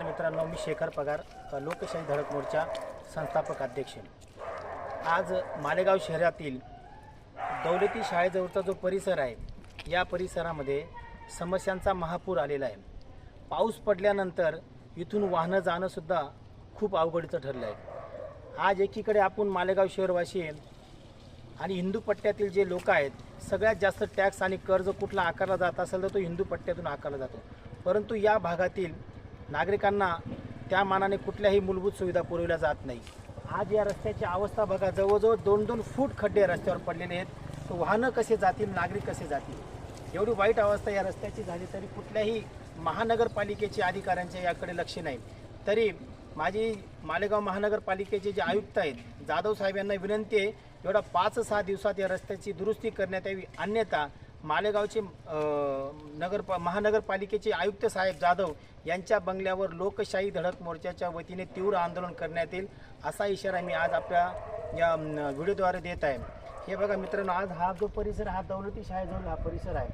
नमस्कार मित्रांनो मी शेखर पगार लोकशाही धडक मोर्चा संस्थापक अध्यक्ष. आज मालेगाव शहरातील दौलती शाळेजवळचा जो परिसर आहे या परिसरामध्ये समस्यांचा महापूर आलेला आहे. पाऊस पडल्यानंतर इथून वाहनं जाणंसुद्धा खूप अवघडीचं ठरलं आहे आज एकीकडे आपण मालेगाव शहरवासी आणि हिंदू पट्ट्यातील जे लोक आहेत सगळ्यात जास्त टॅक्स आणि कर्ज कुठला आकारला जात असेल तर तो हिंदू पट्ट्यातून आकारला जातो. परंतु या भागातील नागरिकांना त्या मानाने कुठल्याही मूलभूत सुविधा पुरवल्या जात नाही. आज या रस्त्याची अवस्था बघा जवळजवळ दोन दोन फूट खड्डे रस्त्यावर पडलेले आहेत. तर वाहनं कसे जातील नागरिक कसे जातील? एवढी वाईट अवस्था या रस्त्याची झाली तरी कुठल्याही महानगरपालिकेच्या अधिकाऱ्यांच्या याकडे लक्ष नाही. तरी माझी मालेगाव महानगरपालिकेचे जे आयुक्त आहेत जाधव साहेब यांना विनंती आहे एवढा पाच सहा दिवसात या रस्त्याची दुरुस्ती करण्यात यावी. अन्यथा मालेगावचे नगर महानगरपालिकेचे आयुक्त साहेब जाधव यांच्या बंगल्यावर लोकशाही धडक मोर्चाच्या वतीने तीव्र आंदोलन करण्यात येईल असा इशारा मी आज आपल्या या व्हिडिओद्वारे देत आहे. हे बघा मित्रांनो आज हा जो परिसर हा दौलती शाळेजवळ हा परिसर आहे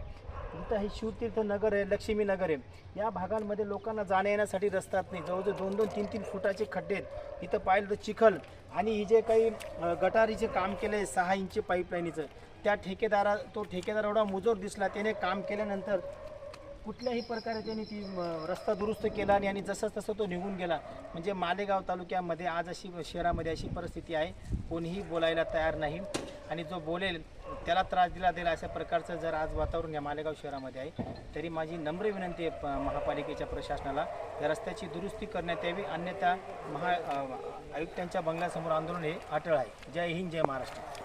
इथं हे शिवतीर्थ नगर आहे लक्ष्मी नगर आहे. या भागांमध्ये लोकांना जाण्या येण्यासाठी रस्तात नाही. जवळजवळ दोन दोन तीन तीन फुटाचे खड्डे आहेत. इथं पाहिलं तर चिखल आणि ही जे काही गटारीचे काम केलं आहे सहा इंची पाईपलाईनीचं त्या ठेकेदारा तो ठेकेदार एवढा मुजोर दिसला त्याने काम केल्यानंतर कुठल्याही प्रकारे त्यांनी ती रस्ता दुरुस्त केला आणि आणि जसं तसं तो निघून गेला. म्हणजे मालेगाव तालुक्यामध्ये आज अशी शहरामध्ये अशी परिस्थिती आहे. कोणीही बोलायला तयार नाही. आणि जो बोलेल त्याला त्रास दिला जाईल अशा प्रकारचं जर आज वातावरण या मालेगाव शहरामध्ये आहे तरी माझी नम्र विनंती आहे महापालिकेच्या प्रशासनाला या रस्त्याची दुरुस्ती करण्यात यावी अन्यथा महा आयुक्तांच्या बंगल्यासमोर आंदोलन हे अटळ आहे. जय हिंद जय महाराष्ट्र.